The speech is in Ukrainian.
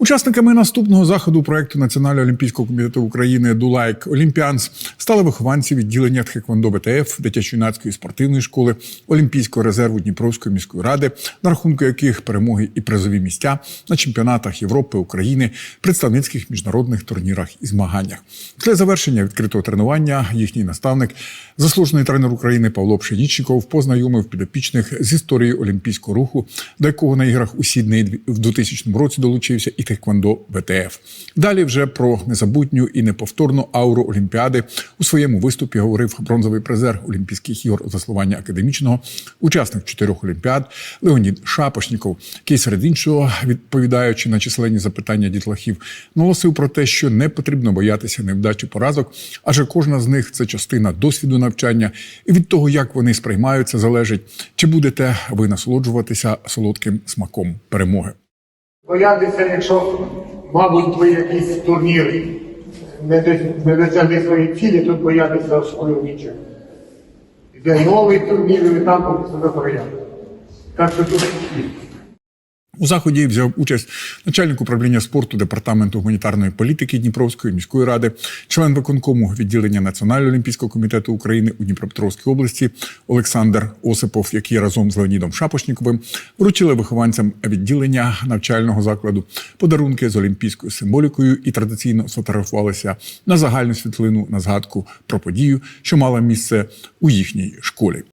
Учасниками наступного заходу проекту Національного олімпійського комітету України Дулайк Олімпіанс стали вихованці відділення Тхеквондо БТФ дитячо-юнацької спортивної школи Олімпійського резерву Дніпровської міської ради, на рахунку яких перемоги і призові місця на чемпіонатах Європи, України, представницьких міжнародних турнірах і змаганнях. Після завершення відкритого тренування їхній наставник, заслужений тренер України Павло Пшенічников, познайомив підопічних з історією олімпійського руху, до якого на іграх у Сіднеї в 2000 році долучився і Тхеквондо БТФ. Далі вже про незабутню і неповторну ауру Олімпіади у своєму виступі говорив бронзовий призер Олімпійських ігор з веслування академічного, учасник чотирьох олімпіад Леонід Шапошніков, який серед іншого, відповідаючи на численні запитання дітлахів, наголосив про те, що не потрібно боятися невдачі поразок, адже кожна з них це частина досвіду навчання, і від того, як вони сприймаються, залежить, чи будете ви насолоджуватися солодким смаком перемоги. Боятися, якщо, мабуть, ви якісь турніри не, дос- не досягли своєї цілі, тут боятися особливо нічого. Іде новий турнір, і там себе проявити. Так що тут У заході взяв участь начальник управління спорту департаменту гуманітарної політики Дніпровської міської ради, член виконкому відділення Національного олімпійського комітету України у Дніпропетровській області Олександр Осипов, який разом з Леонідом Шапошніковим вручили вихованцям відділення навчального закладу подарунки з олімпійською символікою і традиційно сфотографувалися на загальну світлину на згадку про подію, що мала місце у їхній школі.